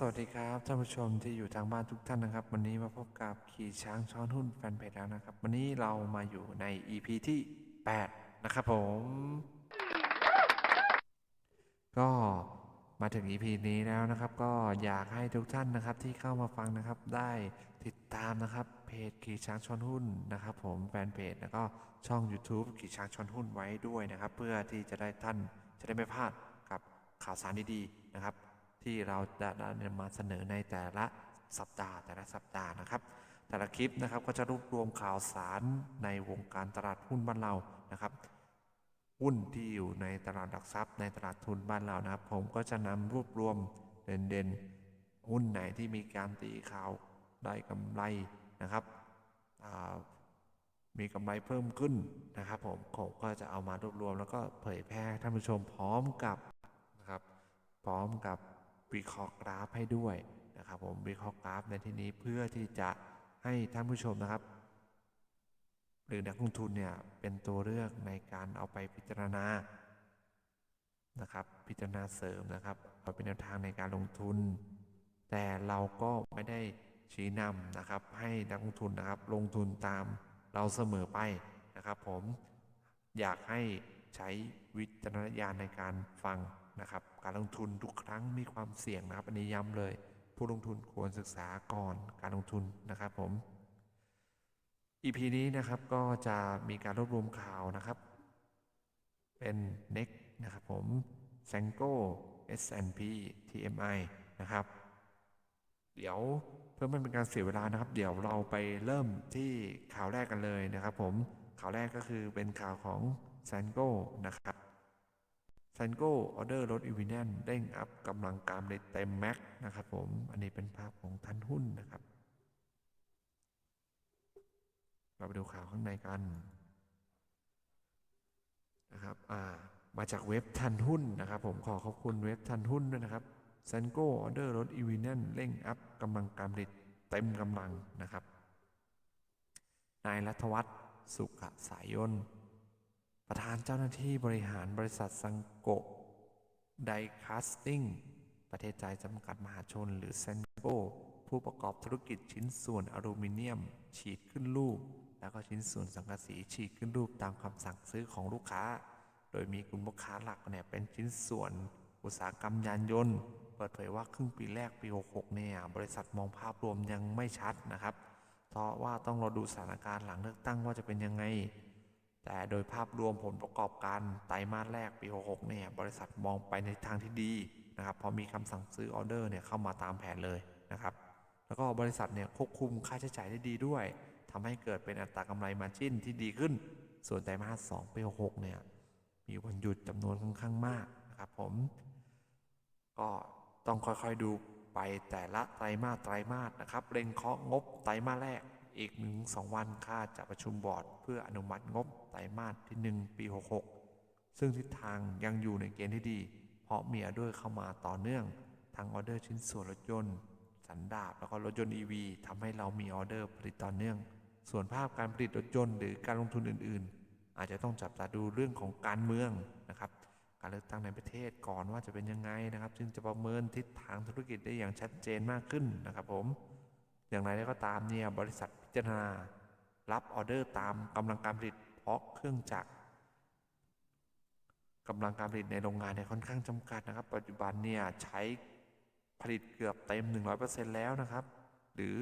สวัสดีครับท่านผู้ชมที่อยู่ทางบ้านทุกท่านนะครับ วันนี้มาพบกับขี่ช้างช้อนหุ้นแฟนเพจแล้วนะครับ วันนี้เรามาอยู่ใน EP ที่ 8 นะครับผม ก็มาถึง EP นี้แล้วนะครับ ก็อยากให้ทุกท่านนะครับที่เข้ามาฟังนะครับได้ติดตามนะครับเพจขี่ช้างช้อนหุ้นนะครับ ผมแฟนเพจแล้วก็ช่อง YouTube ขี่ช้างช้อนหุ้นไว้ด้วยนะครับ เพื่อที่จะได้ท่านจะได้ไม่พลาดกับข่าวสารดีๆนะครับ ที่เราจะนำมาเสนอในแต่ละสัปดาห์แต่ละสัปดาห์นะครับ แต่ละคลิปนะครับก็จะรวบรวมข่าวสารในวงการตลาดหุ้นบ้านเรานะครับหุ้นที่อยู่ในตลาดหลักทรัพย์ในตลาดทุนบ้านเรานะครับ ผมก็จะนำรวบรวมเด่นๆหุ้นไหนที่มีการตีข่าวได้กำไรนะครับมีกำไรเพิ่มขึ้นนะครับผมผมก็จะเอามารวบรวมแล้วก็เผยแพร่ท่านผู้ชมพร้อมกับนะครับพร้อมกับ วิเคราะห์กราฟให้ด้วยนะครับผมวิเคราะห์กราฟในที่นี้เพื่อที่จะให้ท่านผู้ชมนะครับ หรือนักลงทุนเนี่ยเป็นตัวเลือกในการเอาไปพิจารณานะครับ พิจารณาเสริมนะครับเอาเป็นแนวทางในการลงทุน แต่เราก็ไม่ได้ชี้นำนะครับ ให้นักลงทุนนะครับ ลงทุนตามเราเสมอไปนะครับ ผมอยากให้ใช้วิจารณญาณในการฟัง นะครับ การลงทุนทุกครั้งมีความเสี่ยงนะครับ อันนี้ย้ำเลย ผู้ลงทุนควรศึกษาก่อนการลงทุนนะครับผม EP นี้นะครับก็จะมีการรวบรวมข่าวนะครับ เป็น NEX นะครับผม s a n g o S&P TMI นะครับ เดี๋ยวเพื่อไม่เป็นการเสียเวลานะครับ เดี๋ยวเราไปเริ่มที่ข่าวแรกกันเลยนะครับผมข่าวแรกก็คือเป็นข่าวของ s a n g o นะครับ s a n g o ออเดอร์ลดอีวินแนนเด้งอัพกำลังการในเต็มแม็กนะครับผมอันนี้เป็นภาพของทันหุ้นนะครับ เราไปดูข่าวข้างในกันนะครับอ่ามาจากเว็บทันหุ้นนะครับผมขอขอบคุณเว็บทันหุ้นด้วยนะครับเซนโกออเดอร์ลดอีวีเนนเร่งอัพกำลังการผลิตเต็มกำลังนะครับ นายรัฐวัฒน์สุขสายยนต์ ประธานเจ้าหน้าที่บริหารบริษัทสังโกไดคาสติ้งประเทศใจจำกัดมหาชนหรือเซนโกผู้ประกอบธุรกิจชิ้นส่วนอลูมิเนียม ฉีดขึ้นรูป แล้วก็ชิ้นส่วนสังกะสีฉีดขึ้นรูปตามคำสั่งซื้อของลูกค้า โดยมีกลุ่มลูกค้าหลักเนี่ยเป็นชิ้นส่วนอุตสาหกรรมยานยนต์ เปิดเผยว่าครึ่งปีแรกปี 66 เนี่ย บริษัทมองภาพรวมยังไม่ชัดนะครับ เพราะว่าต้องรอดูสถานการณ์หลังเลือกตั้งว่าจะเป็นยังไง แต่โดยภาพรวมผลประกอบการไตรมาสแรกปี 66 เนี่ย บริษัทมองไปในทางที่ดีนะครับพราะมีคำสั่งซื้อออเดอร์เนี่ยเข้ามาตามแผนเลยนะครับ แล้วก็บริษัทเนี่ยควบคุมค่าใช้จ่ายได้ดีด้วยทำให้เกิดเป็นอัตรากำไรมาจิ้นที่ดีขึ้น ส่วนไตรมาส 2 ปี 66 เนี่ย มีวันหยุดจำนวนค่อนข้างมากนะครับผม ก็ต้องค่อยๆดูไปแต่ละไตรมาสไตรมาสนะครับ เร่งเคาะงบไตรมาสแรก อีกหนึ่งสองวันค่าจะประชุมบอร์ดเพื่ออนุมัติงบไตรมาสที่1ปี 66 ซึ่งทิศทางยังอยู่ในเกณฑ์ที่ดี เพราะมีออเดอร์เข้ามาต่อเนื่อง ทั้งออเดอร์ชิ้นส่วนรถยนต์ สันดาปแล้วก็รถยนต์ EV ทำให้เรามีออเดอร์ผลิตต่อเนื่อง ส่วนภาพการผลิตรถยนต์หรือการลงทุนอื่น ๆ อาจจะต้องจับตาดูเรื่องของการเมืองนะครับการเลือกตั้งในประเทศก่อนว่าจะเป็นยังไงนะครับ จึงจะประเมินทิศทางธุรกิจได้อย่างชัดเจนมากขึ้นนะครับผมอย่างไรก็ตามเนี่ยบริษัท พิจารณา รับออเดอร์ตามกำลังการผลิตเพราะเครื่องจักรกำลังการผลิตในโรงงานเนี่ยค่อนข้างจำกัดนะครับ ปัจจุบันเนี่ยใช้ผลิตเกือบเต็ม 100%แล้วนะครับ หรือ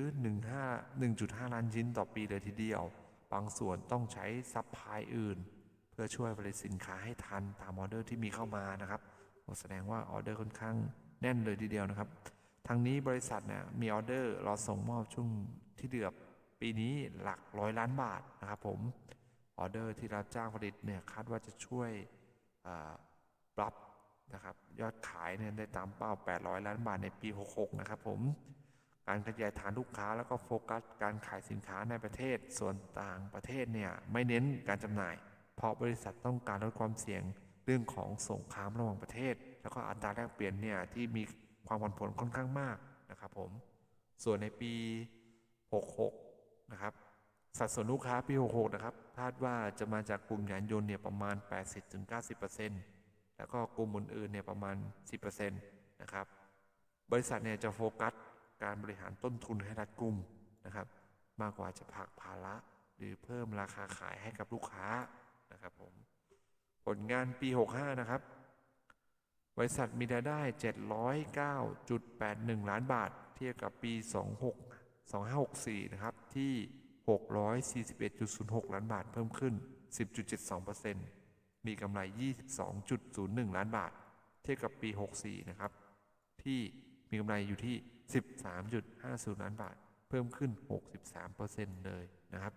15 1.5 ล้านชิ้นต่อปีเลยทีเดียว บางส่วนต้องใช้ซัพพลายอื่น เพื่อช่วยผลิตสินค้าให้ทันตามออเดอร์ที่มีเข้ามานะครับแสดงว่าออเดอร์ค่อนข้างแน่นเลยทีเดียวนะครับทางนี้บริษัทเนี่ยมีออเดอร์รอส่งมอบช่วงที่เดือบ ปีนี้หลักร้อยล้านบาทนะครับผมออเดอร์ที่รับจ้างผลิตเนี่ยคาดว่าจะช่วยปรับนะครับยอดขายเนี่ยได้ตามเป้า 800 ล้านบาทในปี 66 นะครับผมการขยายฐานลูกค้าแล้วก็โฟกัสการขายสินค้าในประเทศส่วนต่างประเทศเนี่ยไม่เน้นการจำหน่าย เพราะบริษัทต้องการลดความเสี่ยงเรื่องของสงครามระหว่างประเทศ แล้วก็อัตราแลกเปลี่ยนเนี่ยที่มีความผันผวนค่อนข้างมากนะครับผมส่วนในปี 66 นะครับ สัดส่วนลูกค้าปี 66 นะครับคาดว่าจะมาจากกลุ่มยานยนต์เนี่ยประมาณ 80-90%แล้วก็กลุ่มอื่นๆเนี่ยประมาณ 10%นะครับ บริษัทเนี่ยจะโฟกัสการบริหารต้นทุนให้รัดกุมนะครับ มากกว่าจะผลักภาระหรือเพิ่มราคาขายให้กับลูกค้านะครับผมผลงานปี 65 นะครับ บริษัทมีรายได้ 709.81 ล้านบาท เทียบกับปี 26 2564 นะครับ ที่ 641.06 ล้านบาทเพิ่มขึ้น 10.72%มีกำไร 22.01 ล้านบาท เทียบกับปี 64 นะครับ ที่มีกำไรอยู่ที่ 13.50 ล้านบาท เพิ่มขึ้น 63%เลยนะครับ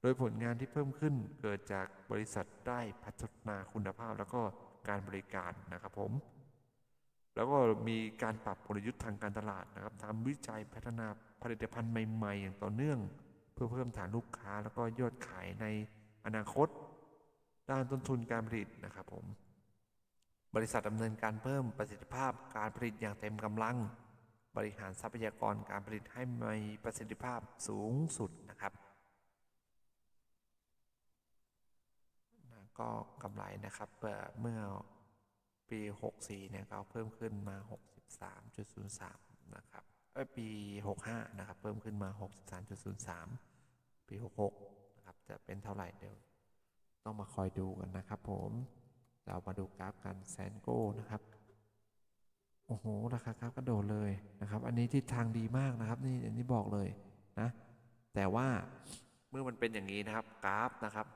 โดยผลงานที่เพิ่มขึ้นเกิดจากบริษัทได้พัฒนาคุณภาพแล้วก็การบริการนะครับผม แล้วก็มีการปรับกลยุทธ์ทางการตลาดนะครับทำวิจัยพัฒนาผลิตภัณฑ์ใหม่ ๆ อย่างต่อเนื่อง เพื่อเพิ่มฐานลูกค้า แล้วก็ยอดขายในอนาคต ด้านต้นทุนการผลิตนะครับผมบริษัทดำเนินการเพิ่มประสิทธิภาพการผลิตอย่างเต็มกำลัง บริหารทรัพยากรการผลิตให้มีประสิทธิภาพสูงสุดนะครับก็กำไรนะครับเมื่อ ปี 64 เนี่ยก็เพิ่มขึ้นมา 63.03 นะครับเอ้ปี 65 นะครับ เพิ่มขึ้นมา 63.03 ปี 66 นะครับ จะเป็นเท่าไหร่เดี๋ยว ต้องมาคอยดูกันนะครับผม เรามาดูกราฟกันแซนโก้นะครับ โอ้โห ราคากราฟกระโดดเลยนะครับ อันนี้ทิศทางดีมากนะครับ นี่อันนี้บอกเลยนะ แต่ว่าเมื่อมันเป็นอย่างนี้นะครับ กราฟนะครับ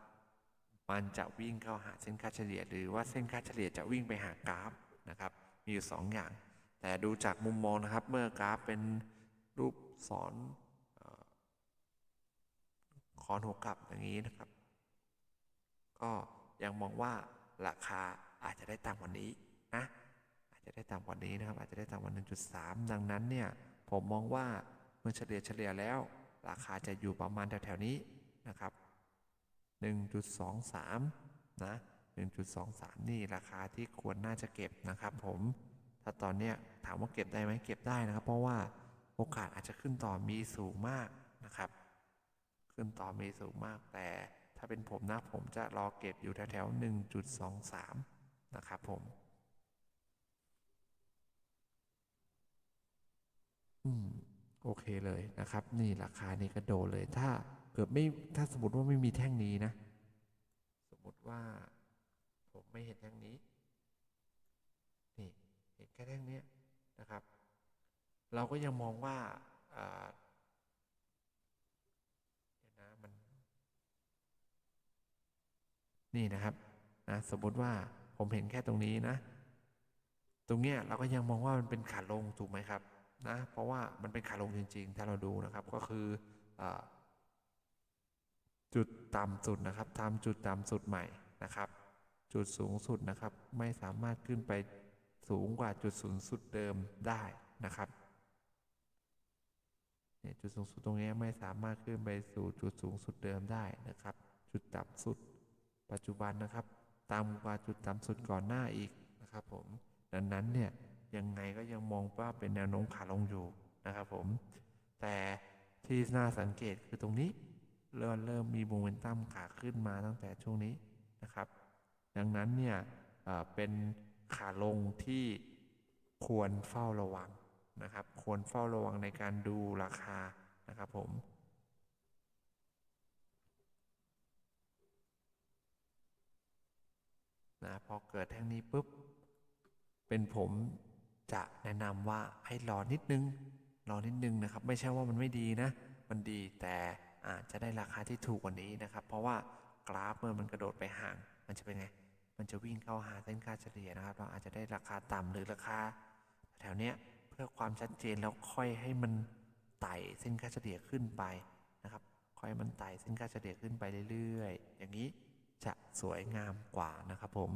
มันจะวิ่งเข้าหาเส้นค่าเฉลี่ย หรือว่าเส้นค่าเฉลี่ยจะวิ่งไปหากราฟนะครับ มีอยู่สองอย่าง แต่ดูจากมุมมองนะครับ เมื่อกราฟเป็นรูปสอนออคอนหัวกลับอย่างนี้นะครับ ก็ยังมองว่าราคาอาจจะได้ต่ำกว่านี้นะอาจจะได้ต่ำกว่านี้นะครับ อาจจะได้ต่ำกว่า 1.3 ดังนั้นเนี่ยผมมองว่าเมื่อเฉลี่ยเฉลี่ยแล้ว ราคาจะอยู่ประมาณแถวๆนี้นะครับ 1.23 นะ 1.23 นี่ราคาที่ควรน่าจะเก็บนะครับผม ถ้าตอนนี้ถามว่าเก็บได้ไหมเก็บได้นะครับ เพราะว่าโอกาสอาจจะขึ้นต่อมีสูงมากนะครับ ขึ้นต่อมีสูงมาก แต่ถ้าเป็นผมนะผมจะรอเก็บอยู่แถวๆ1.23 นะครับผมอืมโอเคเลยนะครับ นี่ราคานี่กระโดดเลยถ้า เกิดไม่ถ้าสมมติว่าไม่มีแท่งนี้นะ สมมติว่า ผมไม่เห็นแท่งนี้นี่เห็นแค่แท่งนี้นะครับ เราก็ยังมองว่าเดี๋ยวนะมันนี่นะครับนะสมมติว่าผมเห็นแค่ตรงนี้นะ ตรงเนี้ยเราก็ยังมองว่ามันเป็นขาลงถูกไหมครับนะเพราะว่ามันเป็นขาลงจริง ๆ ถ้าเราดูนะครับก็คืออ จุดต่ำสุดนะครับทำจุดต่ำสุดใหม่นะครับ จุดสูงสุดนะครับ ไม่สามารถขึ้นไปสูงกว่าจุดสูงสุดเดิมได้นะครับเนี่ยจุดสูงสุดตรงนี้ไม่สามารถขึ้นไปสู่จุดสูงสุดเดิมได้นะครับ จุดต่ำสุด ปัจจุบันนะครับต่ำกว่าจุดต่ำสุดก่อนหน้าอีกนะครับ ผม ดังนั้นเนี่ยยังไงก็ยังมองว่าเป็นแนวโน้มขาลงอยู่นะครับ ผม แต่ที่น่าสังเกตคือตรงนี้ เริ่มเริ่มมีโมเมนตัมขาขึ้นมาตั้งแต่ช่วงนี้นะครับ ดังนั้นเนี่ยเป็นขาลงที่ควรเฝ้าระวังนะครับ ควรเฝ้าระวังในการดูราคานะครับผมนะพอเกิดแท่งนี้ปุ๊บ เป็นผมจะแนะนำว่าให้รอนิดนึง รอนิดนึงนะครับ ไม่ใช่ว่ามันไม่ดีนะ มันดีแต่ อาจจะได้ราคาที่ถูกกว่านี้นะครับ เพราะว่ากราฟเมื่อมันกระโดดไปห่าง มันจะเป็นไง มันจะวิ่งเข้าหาเส้นค่าเฉลี่ยนะครับ เราอาจจะได้ราคาต่ำหรือราคา แถวเนี้ยเพื่อความชัดเจนแล้วค่อยให้มันไต่เส้นค่าเฉลี่ยขึ้นไปนะครับ ค่อยมันไต่เส้นค่าเฉลี่ยขึ้นไปเรื่อยๆ อย่างนี้จะสวยงามกว่านะครับผม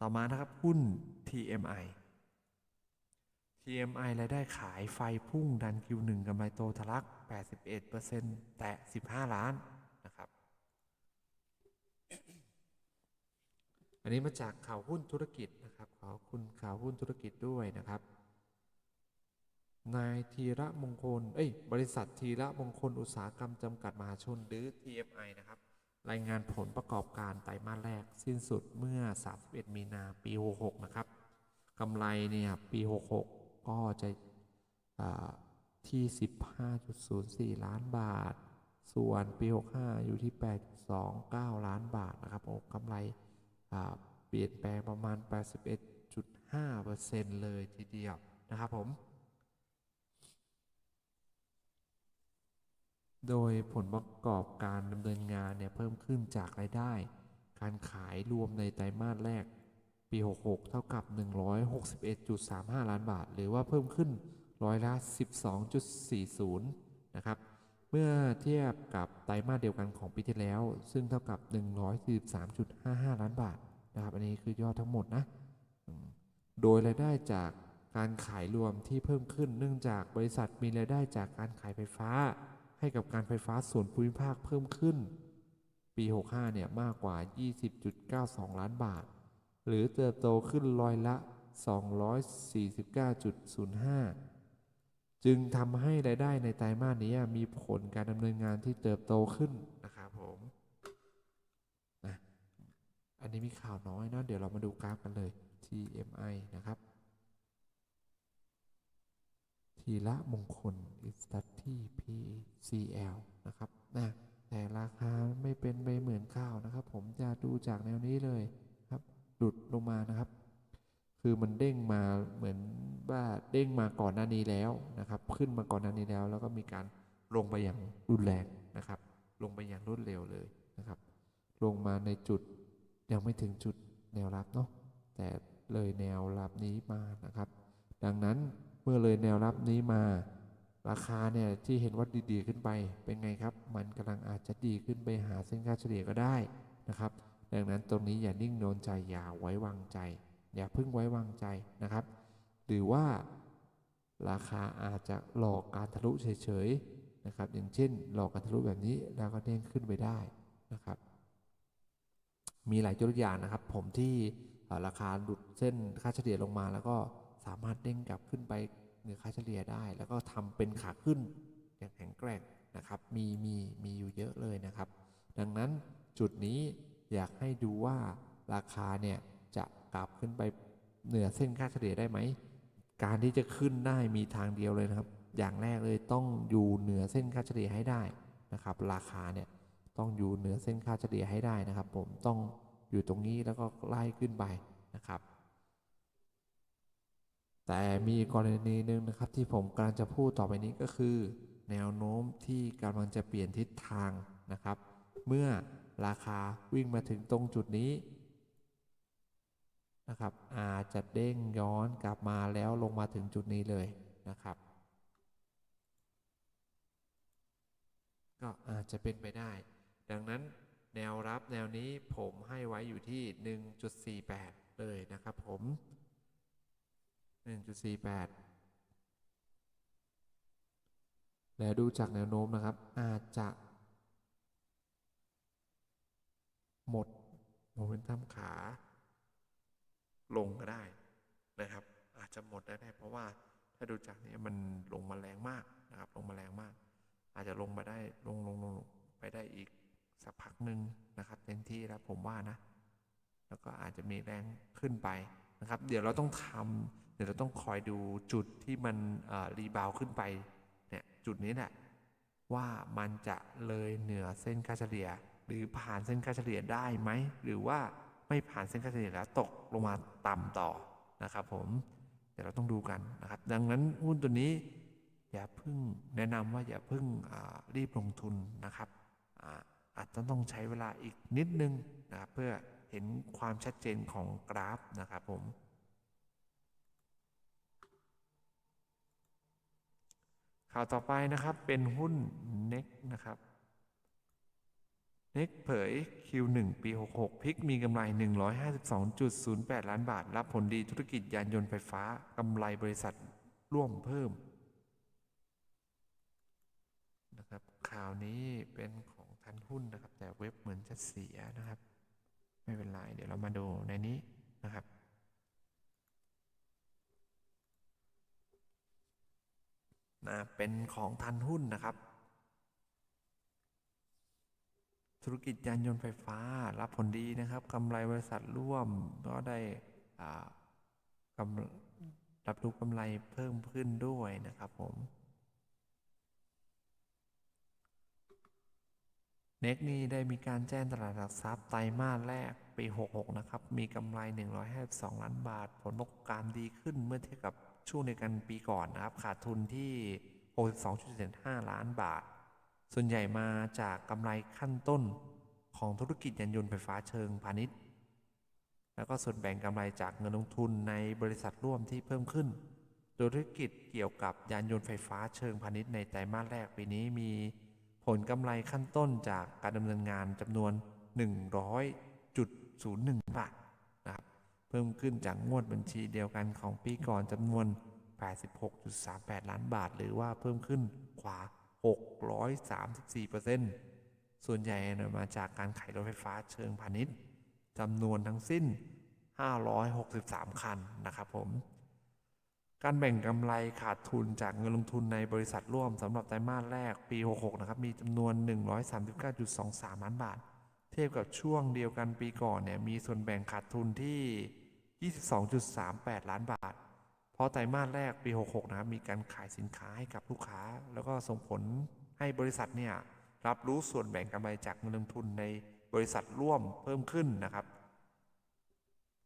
ต่อมานะครับหุ้น TMI TMI รายได้ขายไฟพุ่งดัน Q1 กำไรโตทะลัก 81%แตะ 15 ล้านนะครับ อันนี้มาจากข่าวหุ้นธุรกิจนะครับขอบคุณข่าวหุ้นธุรกิจด้วยนะครับ นายธีระมงคล เอ้ย บริษัทธีระมงคลอุตสาหกรรมจำกัดมหาชนหรือ TMI นะครับ รายงานผลประกอบการไตรมาสแรกสิ้นสุดเมื่อ 31 มีนาปี 66 นะครับกำไรเนี่ยปี 66 ก็จะอ่าที่ 15.04 ล้านบาท ส่วนปี 65 อยู่ที่ 8.29 ล้านบาทนะครับโอ้กำไรเปลี่ยนแปลงประมาณ 81.5%เลยทีเดียวนะครับผม โดยผลประกอบการดำเนินงานเนี่ยเพิ่มขึ้นจากรายได้ การขายรวมในไตรมาสแรก ปี 66 เท่ากับ 161.35 ล้านบาท หรือว่าเพิ่มขึ้นร้อยละ 12.40 นะครับ เมื่อเทียบกับไตรมาสเดียวกันของปีที่แล้ว ซึ่งเท่ากับ 143.55 ล้านบาทนะครับ อันนี้คือยอดทั้งหมดนะ โดยรายได้จากการขายรวมที่เพิ่มขึ้น เนื่องจากบริษัทมีรายได้จากการขายไฟฟ้า ให้กับการไฟฟ้าส่วนภูมิภาคเพิ่มขึ้น ปี 65 เนี่ยมากกว่า 20.92 ล้านบาท หรือเติบโตขึ้นร้อยละ 249.05 จึงทำให้รายได้ในไตรมาสนี้มีผลการดำเนินงานที่เติบโตขึ้นนะครับผมนะอันนี้มีข่าวน้อยนะเดี๋ยวเรามาดูกราฟกันเลย TMI นะครับทีละมงคล i s t u d y PCL นะครับนะแต่ราคาไม่เป็นไปเหมือนข้าวนะครับ ผมจะดูจากแนวนี้เลย หลุดลงมานะครับ คือมันเด้งมาเหมือนว่าเด้งมาก่อนหน้านี้แล้วนะครับ ขึ้นมาก่อนหน้านี้แล้ว แล้วก็มีการลงไปอย่างรุนแรงนะครับ ลงไปอย่างรวดเร็วเลยนะครับ ลงมาในจุดยังไม่ถึงจุดแนวรับเนาะแต่เลยแนวรับนี้มานะครับ ดังนั้นเมื่อเลยแนวรับนี้มา ราคาเนี่ยที่เห็นว่าดีๆขึ้นไปเป็นไงครับ มันกำลังอาจจะดีขึ้นไปหาเส้นค่าเฉลี่ยก็ได้นะครับ ดังนั้นตรงนี้อย่านิ่งนอนใจอย่าไว้วางใจ อย่าเพิ่งไว้วางใจนะครับ หรือว่าราคาอาจจะหลอกการทะลุเฉยๆนะครับ อย่างเช่น หลอกการทะลุแบบนี้แล้วก็เด้งขึ้นไปได้นะครับ มีหลายตัวอย่างนะครับ ผมที่ราคาหลุดเส้นค่าเฉลี่ยลงมา แล้วก็สามารถเด้งกลับขึ้นไปเหนือค่าเฉลี่ยได้ แล้วก็ทำเป็นขาขึ้นอย่างแข็งแกร่งนะครับ มีมีมีอยู่เยอะเลยนะครับ ดังนั้นจุดนี้ อยากให้ดูว่าราคาเนี่ยจะกลับขึ้นไปเหนือเส้นค่าเฉลี่ยได้ไหม การที่จะขึ้นได้มีทางเดียวเลยนะครับ อย่างแรกเลยต้องอยู่เหนือเส้นค่าเฉลี่ยให้ได้นะครับ ราคาเนี่ยต้องอยู่เหนือเส้นค่าเฉลี่ยให้ได้นะครับ ผมต้องอยู่ตรงนี้แล้วก็ไล่ขึ้นไปนะครับ แต่มีกรณีหนึ่งนะครับที่ผมกำลังจะพูดต่อไปนี้ก็คือ แนวโน้มที่กำลังจะเปลี่ยนทิศทางนะครับ เมื่อ ราคาวิ่งมาถึงตรงจุดนี้นะครับอาจจะเด้งย้อนกลับมาแล้วลงมาถึงจุดนี้เลยนะครับ ก็อาจจะเป็นไปได้ ดังนั้นแนวรับแนวนี้ผมให้ไว้อยู่ที่ 1.48 เลยนะครับผม 1.48 แล้วดูจากแนวโน้มนะครับ อาจจะ หมดโมเมนตัมขา ลงก็ได้นะครับ อาจจะหมดได้เพราะว่าถ้าดูจากนี้มันลงมาแรงมากนะครับ ลงมาแรงมาก อาจจะลงมาได้ลงลงลงไปได้อีกสักพักหนึ่งนะครับเต็มที่แล้วผมว่านะ แล้วก็อาจจะมีแรงขึ้นไปนะครับ เดี๋ยวเราต้องทำเดี๋ยวเราต้องคอยดูจุดที่มันรีบาวขึ้นไปเนี่ยจุดนี้แหละว่ามันจะเลยเหนือเส้นค่าเฉลี่ย หรือผ่านเส้นค่าเฉลี่ยได้ไหม หรือว่าไม่ผ่านเส้นค่าเฉลี่ยแล้วตกลงมาต่ำต่อนะครับ ผมเดี๋ยวเราต้องดูกันนะครับ ดังนั้นหุ้นตัวนี้อย่าเพิ่งแนะนำว่าอย่าเพิ่งรีบลงทุนนะครับอาจจะต้องใช้เวลาอีกนิดนึงนะครับเพื่อเห็นความชัดเจนของกราฟนะครับผมข่าวต่อไปนะครับเป็นหุ้น NEC นะครับ NEC เผย Q1 ปี 66พลิกมีกำไร 152.08 ล้านบาท รับผลดีธุรกิจยานยนต์ไฟฟ้ากำไรบริษัทร่วมเพิ่มนะครับข่าวนี้เป็นของทันหุ้นนะครับ แต่เว็บเหมือนจะเสียนะครับ ไม่เป็นไร เดี๋ยวเรามาดูในนี้นะครับนะเป็นของทันหุ้นนะครับ ธุรกิจยานยนต์ไฟฟ้ารับผลดีนะครับกำไรบริษัทร่วมก็ได้กำรับรู้กำไรเพิ่มขึ้นด้วยนะครับผม เน็กนี่ได้มีการแจ้งตลาดหลักทรัพย์ไตรมาสแรกปี 66 นะครับ มีกำไร 152 ล้านบาท ผลประกอบการดีขึ้นเมื่อเทียบกับช่วงในกันปีก่อนนะครับ ขาดทุนที่ 62.75 ล้านบาท ส่วนใหญ่มาจากกำไรขั้นต้นของธุรกิจยานยนต์ไฟฟ้าเชิงพาณิชย์ แล้วก็ส่วนแบ่งกำไรจากเงินลงทุนในบริษัทร่วมที่เพิ่มขึ้น โดยธุรกิจเกี่ยวกับยานยนต์ไฟฟ้าเชิงพาณิชย์ในไตรมาสแรกปีนี้มีผลกำไรขั้นต้นจากการดำเนินงานจำนวน 100.01 บาทนะครับ เพิ่มขึ้นจากงวดบัญชีเดียวกันของปีก่อนจำนวน 86.38 ล้านบาท หรือว่าเพิ่มขึ้นกว่า 634%ส่วนใหญ่เนี่ยมาจากการขายรถไฟฟ้าเชิงพาณิชย์จำนวนทั้งสิ้น 563 คันนะครับผม การแบ่งกำไรขาดทุนจากเงินลงทุนในบริษัทร่วมสำหรับไตรมาสแรกปี 66 นะครับ มีจำนวน 139.23 ล้านบาท เทียบกับช่วงเดียวกันปีก่อนเนี่ย มีส่วนแบ่งขาดทุนที่ 22.38 ล้านบาท เพราะไตรมาสแรกปี 66 นะครับมีการขายสินค้าให้กับลูกค้า แล้วก็ส่งผลให้บริษัทเนี่ยรับรู้ส่วนแบ่งกำไรจากเงินลงทุนในบริษัทร่วมเพิ่มขึ้นนะครับ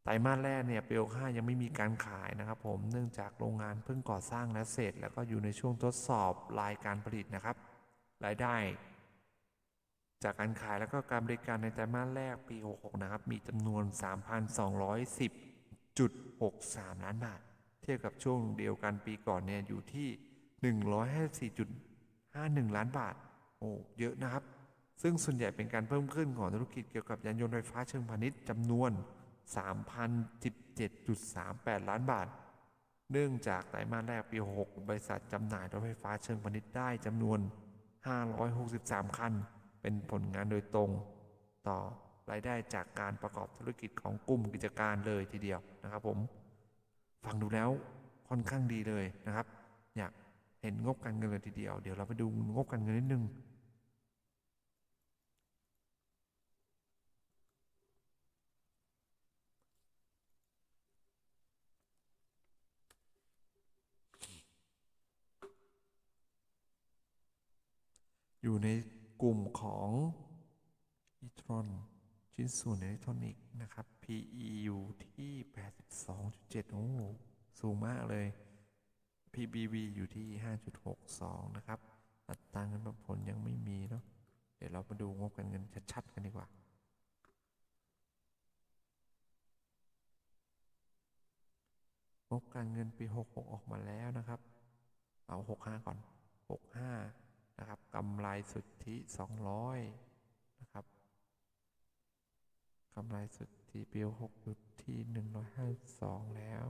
ไตรมาสแรกเนี่ยปี65ยังไม่มีการขายนะครับ ผมเนื่องจากโรงงานเพิ่งก่อสร้างและเสร็จ แล้วก็อยู่ในช่วงทดสอบรายการผลิตนะครับ รายได้ จากการขายแล้วก็การบริการในไตรมาสแรกปี 66 นะครับ มีจำนวน 3,210.63 ล้านบาท เทียบกับช่วงเดียวกันปีก่อนเนี่ยอยู่ที่ 154.51 ล้านบาท โอ้เยอะนะครับ ซึ่งส่วนใหญ่เป็นการเพิ่มขึ้นของธุรกิจเกี่ยวกับยานยนต์ไฟฟ้าเชิงพาณิชย์จำนวน 3,017.38 ล้านบาท เนื่องจากไตรมาสแรกปี 6 บริษัทจำหน่ายรถไฟฟ้าเชิงพาณิชย์ได้จำนวน 563 คัน เป็นผลงานโดยตรง ต่อรายได้จากการประกอบธุรกิจของกลุ่มกิจการเลยทีเดียวนะครับผม ฟังดูแล้วค่อนข้างดีเลยนะครับอยากเห็นงบการเงินเลยทีเดียว เดี๋ยวเราไปดูงบการเงินนิดนึงอยู่ในกลุ่มของอิทรอน ชิ้นส่วนอิเล็กทรอนิกส์นะครับ PE อยู่ที่ 82.7 โอ้ สูงมากเลย PBV อยู่ที่ 5.62 นะครับ อัตราเงินปันผลยังไม่มีเนาะ เดี๋ยวเรามาดูงบการเงินชัดๆกันดีกว่างบการเงินปี 66 ออกมาแล้วนะครับ เอา 65 ก่อน 65 นะครับกำไรสุทธิ 200 กำไรสุทธิปี6อยู่ที่152แล้ว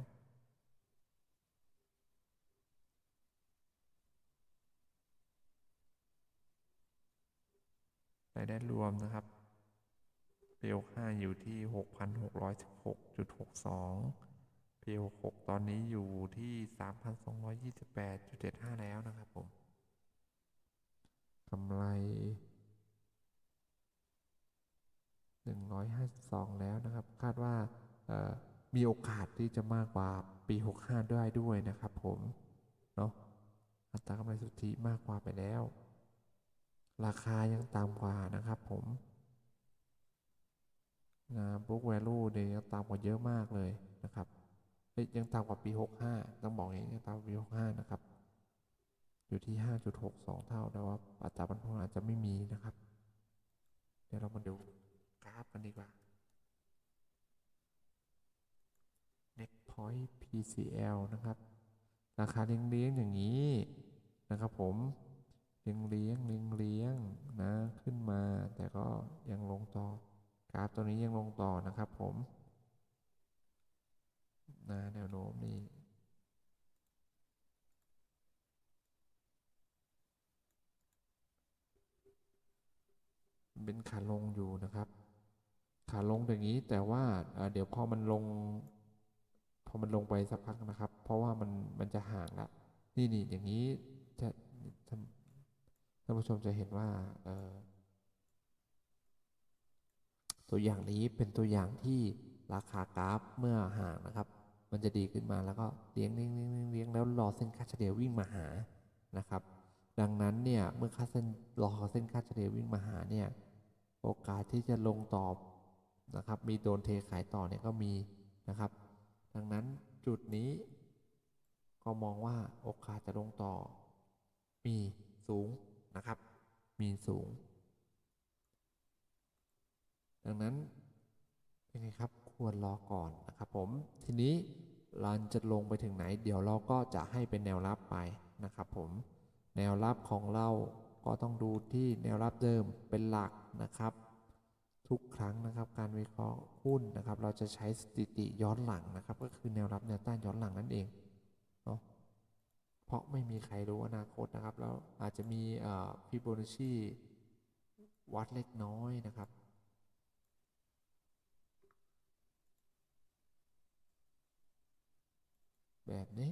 รายได้รวมนะครับปี65อยู่ที่6,616.62ปี66ตอนนี้อยู่ที่3,228.75แล้วนะครับผมกำไร 152 แล้วนะครับ คาดว่ามีโอกาสที่จะมากกว่าปี 65ได้ด้วยนะครับผมเนาะอัตรากำไรสุทธิมากกว่าไปแล้ว ราคายังต่ำกว่านะครับผมนะ book value เนี่ยยังต่ำกว่าเยอะมากเลยนะครับยยังต่ำกว่าปี 65 ต้องบอกอย่างนี้ยังต่ำกว่าปี 65 นะครับ อยู่ที่ 5.62 เท่าแต่ว่าอัตราปันผลอาจจะไม่มีนะครับ เดี๋ยวเรามาดู กราฟกันดีกว่า Next Point PCL นะครับ ราคาเลี้ยงเลี้ยงๆอย่างนี้นะครับผมเลี้ยงเลี้ยงเลี้ยงเลี้ยงนะขึ้นมา แต่ก็ยังลงต่อกราฟตัวนี้ยังลงต่อนะครับผมนะแนวโน้มนี่เป็นขาลงอยู่นะครับ ขาลงอย่างนี้แต่ว่าเดี๋ยวพอมันลง พอมันลงไปสักพักนะครับ เพราะว่ามันมันจะห่างละนี่นี่อย่างนี้จะท่านผู้ชมจะเห็นว่าตัวอย่างนี้เป็นตัวอย่างที่ราคากราฟเมื่อห่างนะครับ มันจะดีขึ้นมาแล้วก็เลี้ยงเลี้ยงเลี้ยงเลี้ยงเลี้ยงแล้วรอเส้นค่าเฉลี่ยวิ่งมาหานะครับ ดังนั้นเนี่ยเมื่อค่าเส้นรอเส้นค่าเฉลี่ยวิ่งมาหาเนี่ยโอกาสที่จะลงต่อ นะครับ มีโดนเทขายต่อเนี่ยก็มีนะครับ ดังนั้นจุดนี้ ก็มองว่าโอกาสจะลงต่อ มีสูงนะครับ มีสูง ดังนั้นเป็นไงครับควรรอก่อนนะครับผมทีนี้เราจะลงไปถึงไหน เดี๋ยวเราก็จะให้เป็นแนวรับไปนะครับผมแนวรับของเราก็ต้องดูที่แนวรับเดิมเป็นหลักนะครับ ทุกครั้งนะครับ การวิเคราะห์หุ้นนะครับ เราจะใช้สถิติย้อนหลังนะครับ ก็คือแนวรับแนวต้านย้อนหลังนั่นเองเนาะเพราะไม่มีใครรู้อนาคตนะครับ แล้วอาจจะมีฟิโบนัชชีวัดเล็กน้อยนะครับแบบนี้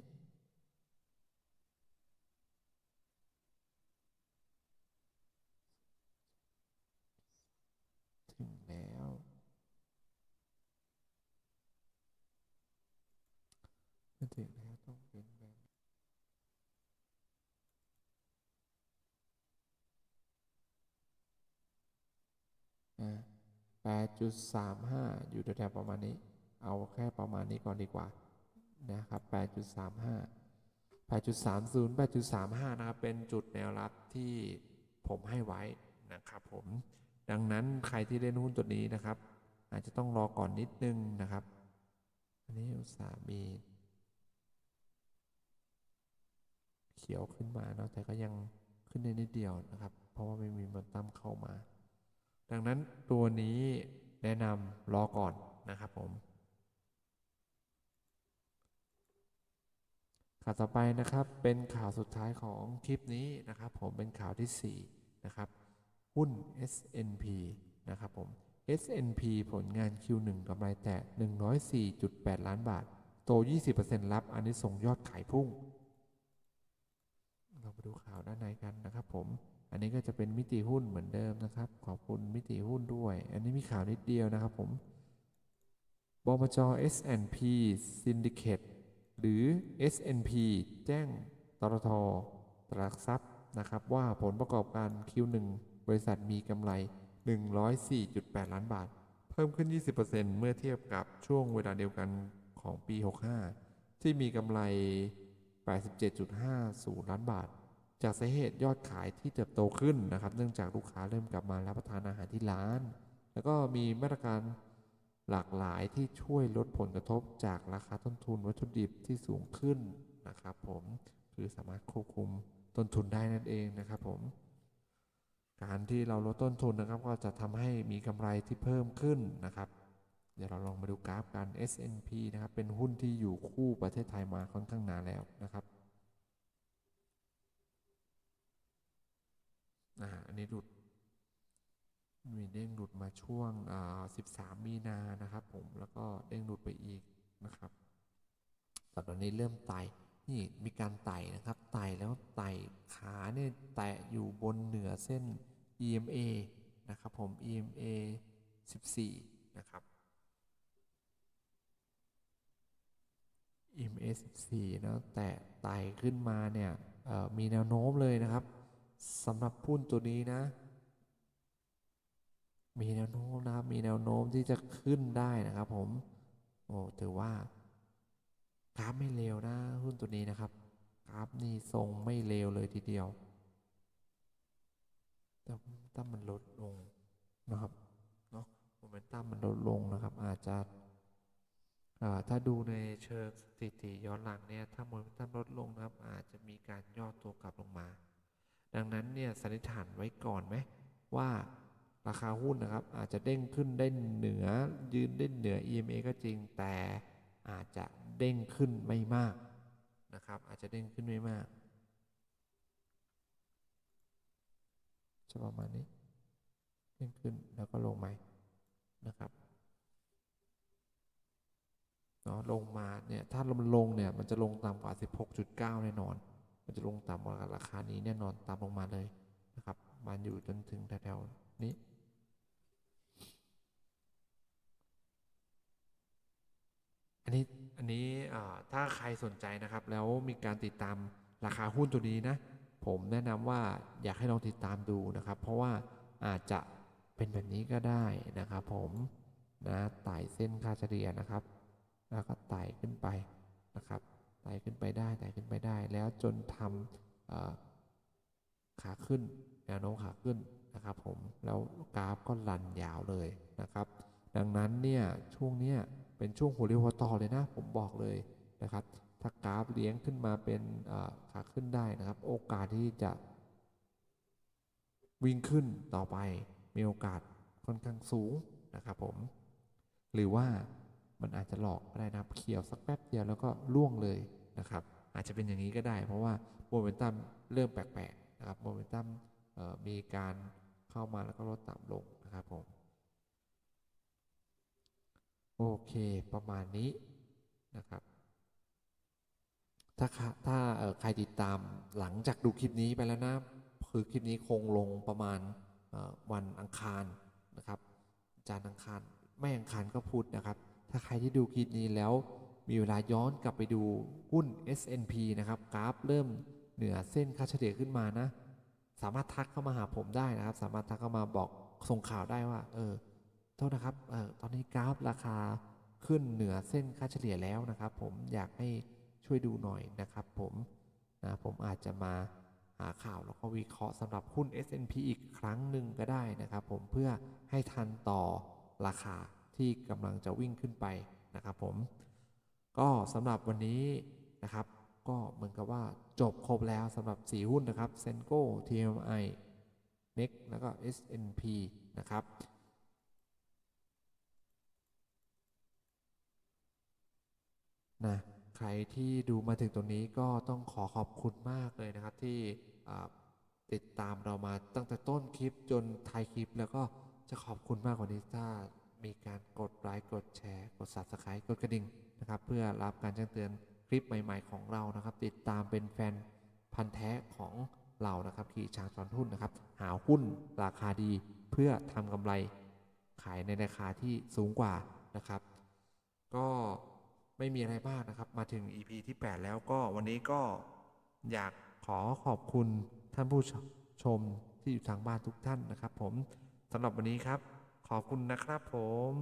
8.35 อยู่แถวๆประมาณนี้ เอาแค่ประมาณนี้ก่อนดีกว่านะครับ 8.35 8.30 8.35 นะครับ เป็นจุดแนวรับที่ผมให้ไว้นะครับผม ดังนั้นใครที่เล่นหุ้นตัวนี้นะครับ อาจจะต้องรอก่อนนิดนึงนะครับ อันนี้อุตสาหมีเขียวขึ้นมาเนาะแต่ก็ยังขึ้นได้นิดเดียวนะครับ เพราะว่าไม่มีมันตั้มเข้ามา ดังนั้นตัวนี้แนะนำรอก่อนนะครับผมข่าวต่อไปนะครับเป็นข่าวสุดท้ายของคลิปนี้นะครับผมเป็นข่าวที่ 4 นะครับ หุ้น SNP นะครับผม SNP ผลงาน Q1 กำไรแตะ 104.8 ล้านบาท โต 20%รับอันนี้ส่งยอดขายพุ่ง เราไปดูข่าวด้านในกันนะครับผม อันนี้ก็จะเป็นมิติหุ้นเหมือนเดิมนะครับ ขอบคุณมิติหุ้นด้วย อันนี้มีข่าวนิดเดียวนะครับผมบมจ S&P Syndicate หรือ S&P แจ้งตรทตรากทรัพย์นะครับ ว่าผลประกอบการ Q1 บริษัทมีกำไร 104.8 ล้านบาท เพิ่มขึ้น 20%เมื่อเทียบกับช่วงเวลาเดียวกันของปี 65 ที่มีกำไร 87.50 ล้านบาท จากสาเหตุยอดขายที่เติบโตขึ้นนะครับ เนื่องจากลูกค้าเริ่มกลับมารับประทานอาหารที่ร้าน แล้วก็มีมาตรการหลากหลายที่ช่วยลดผลกระทบจากราคาต้นทุนวัตถุดิบที่สูงขึ้นนะครับ ผมคือสามารถควบคุมต้นทุนได้นั่นเองนะครับผม การที่เราลดต้นทุนนะครับ ก็จะทำให้มีกำไรที่เพิ่มขึ้นนะครับ เดี๋ยวเราลองมาดูกราฟกัน S&P นะครับเป็นหุ้นที่อยู่คู่ประเทศไทยมาค่อนข้างนานแล้วนะครับ อ่าอันนี้หลุดมีเด้งหลุดมาช่วงอ่า13มีนานะครับ ผมแล้วก็เด้งหลุดไปอีกนะครับตอนนี้เริ่มไต่นี่มีการไต่นะครับ ไต่แล้วไต่ขาเนี่ยแตะอยู่บนเหนือเส้น EMA นะครับผม EMA 14 นะครับ EMA 14นะแตะไต่ขึ้นมาเนี่ยมีแนวโน้มเลยนะครับ สำหรับหุ้นตัวนี้นะ มีแนวโน้มนะครับ มีแนวโน้มที่จะขึ้นได้นะครับ ผม โอ้ถือว่ากราฟไม่เลวนะหุ้นตัวนี้นะครับกราฟนี่ทรงไม่เลวเลยทีเดียวแต่ถ้ามันลดลงนะครับเนาะโมเมนตัมมันลดลงนะครับ อาจจะถ้าดูในเชิงสถิติย้อนหลังเนี่ยถ้าโมเมนตัมลดลงนะครับ อาจจะมีการย่อตัวกลับลงมา ดังนั้นเนี่ยสันนิษฐานไว้ก่อนไหมว่าราคาหุ้นนะครับ อาจจะเด้งขึ้นได้เหนือยืนได้เหนือ EMA ก็จริงแต่อาจจะเด้งขึ้นไม่มากนะครับ อาจจะเด้งขึ้นไม่มากจะประมาณนี้เด้งขึ้นแล้วก็ลงใหมนะครับเนาะลงมาเนี่ยถ้ามันลงเนี่ยมันจะลงต่ำกว่า 16.9 แน่นอน มันจะลงต่ำกว่าราคานี้แน่นอนตามลงมาเลยนะครับ มันอยู่จนถึงแถวๆนี้อันนี้อันนี้ถ้าใครสนใจนะครับ แล้วมีการติดตามราคาหุ้นตัวนี้นะ ผมแนะนำว่าอยากให้ลองติดตามดูนะครับ เพราะว่าอาจจะเป็นแบบนี้ก็ได้นะครับ ผมนะไต่เส้นค่าเฉลี่ยนะครับ แล้วก็ไต่ขึ้นไปนะครับ ไต่ขึ้นไปได้ไต่ขึ้นไปได้ แล้วจนทำขาขึ้นแนวโน้มขาขึ้นนะครับผมแล้วกราฟก็ลันยาวเลยนะครับ ดังนั้นเนี่ยช่วงเนี้ยเป็นช่วงหัวเรียวหัวต่อเลยนะผมบอกเลยนะครับ ถ้ากราฟเลี้ยงขึ้นมาเป็นขาขึ้นได้นะครับ โอกาสที่จะ วิ่งขึ้นต่อไปมีโอกาสค่อนข้างสูงนะครับผมหรือว่า มันอาจจะหลอกก็ได้นะเขียวสักแป๊บเดียวแล้วก็ล่วงเลยนะครับ อาจจะเป็นอย่างนี้ก็ได้ เพราะว่าโมเมนตัมเริ่มแปลกๆนะครับโมเมนตัมมีการเข้ามาแล้วก็ลดต่ำลงนะครับผมโอเคประมาณนี้นะครับ ถ้าถ้าใครติดตามหลังจากดูคลิปนี้ไปแล้วนะคือคลิปนี้คงลงประมาณวันอังคารนะครับจานอังคารไม่อังคารก็พุธนะครับ ถ้าใครที่ดูคลิปนี้แล้วมีเวลาย้อนกลับไปดูหุ้น S&P นะครับกราฟเริ่มเหนือเส้นค่าเฉลี่ยขึ้นมานะ สามารถทักเข้ามาหาผมได้นะครับ สามารถทักเข้ามาบอกส่งข่าวได้ว่า เออโทษนะครับเออตอนนี้กราฟราคาขึ้นเหนือเส้นค่าเฉลี่ยแล้วนะครับ ผมอยากให้ช่วยดูหน่อยนะครับ ผมนะผมอาจจะมาหาข่าวแล้วก็วิเคราะห์สำหรับหุ้น S&P อีกครั้งหนึ่งก็ได้นะครับ ผมเพื่อให้ทันต่อราคา ที่กำลังจะวิ่งขึ้นไปนะครับผม ก็สำหรับวันนี้นะครับ ก็เหมือนกับว่าจบครบแล้วสำหรับ 4 หุ้นนะครับ s e n g o TMI NEX แล้วก็ S&P นะครับนะใครที่ดูมาถึงตรงนี้ก็ต้องขอขอบคุณมากเลยนะครับ ที่ติดตามเรามาตั้งแต่ต้นคลิปจนท้ายคลิป แล้วก็จะขอบคุณมากกว่านี้ถ้า มีการกดไลค์กดแชร์ กด subscribe กดกระดิ่งนะครับ เพื่อรับการแจ้งเตือนคลิปใหม่ ๆ ของเรานะครับ ติดตามเป็นแฟนพันธ์แท้ของเรานะครับขี่ช้างชอนหุ้นนะครับ หาหุ้นราคาดีเพื่อทำกำไรขายในราคาที่สูงกว่านะครับ ก็ไม่มีอะไรมากนะครับ มาถึง EP ที่ 8 แล้วก็วันนี้ก็อยากขอขอบคุณท่านผู้ชมที่อยู่ทางบ้านทุกท่านนะครับ ผมสำหรับวันนี้ครับ ขอบคุณนะครับผม